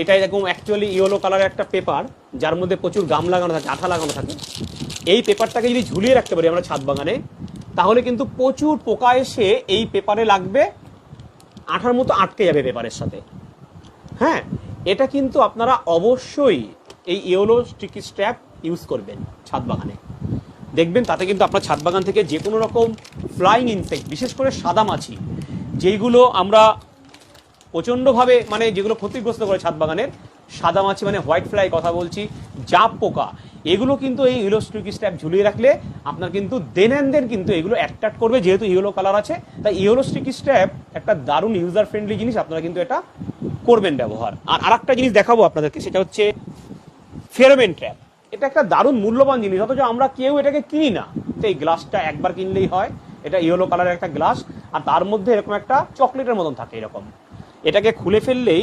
এটা এরকম actually yellow কালারের একটা পেপার যার মধ্যে প্রচুর গাম লাগানো থাকে, আঠা লাগানো থাকে। এই পেপারটাকে যদি ঝুলিয়ে রাখতে পারি আমরা ছাদ বাগানে, তাহলে কিন্তু প্রচুর পোকা এসে এই পেপারে লাগবে, আঠার মতো আটকে যাবে পেপারের সাথে। হ্যাঁ এটা কিন্তু আপনারা অবশ্যই এই ইয়েলো স্টিকি স্ট্র্যাপ ইউজ করবেন ছাদ বাগানে। দেখবেন, তাতে কিন্তু আপনার ছাদ বাগান থেকে যে কোনো রকম ফ্লাইং ইনসেক্ট বিশেষ করে সাদা মাছি, যেইগুলো আমরা প্রচণ্ডভাবে মানে যেগুলো ক্ষতিগ্রস্ত করে ছাদ বাগানের, সাদা মাছি মানে হোয়াইট ফ্লাই কথা বলছি, জাপ পোকা, এগুলো কিন্তু এই ইয়েলো স্টিকি স্ট্র্যাপ ঝুলিয়ে রাখলে আপনার কিন্তু দেন অ্যান্ড দেন কিন্তু এগুলো অ্যাট্রাক্ট করবে, যেহেতু ইয়েলো কালার আছে। তাই ইয়েলো স্টিকি স্ট্র্যাপ একটা দারুণ ইউজার ফ্রেন্ডলি জিনিস আপনারা কিন্তু এটা করবেন ব্যবহার। আর আরেকটা জিনিস দেখাবো আপনাদেরকে, সেটা হচ্ছে ফেরোমেন ট্র্যাপ এটা একটা দারুণ মূল্যবান জিনিস, অথচ আমরা কেউ এটাকে কিনি না। তো এই গ্লাসটা একবার কিনলেই হয়, এটা ইয়েলো কালারের একটা গ্লাস আর তার মধ্যে এরকম একটা চকলেটের মতন থাকে এরকম। এটাকে খুলে ফেললেই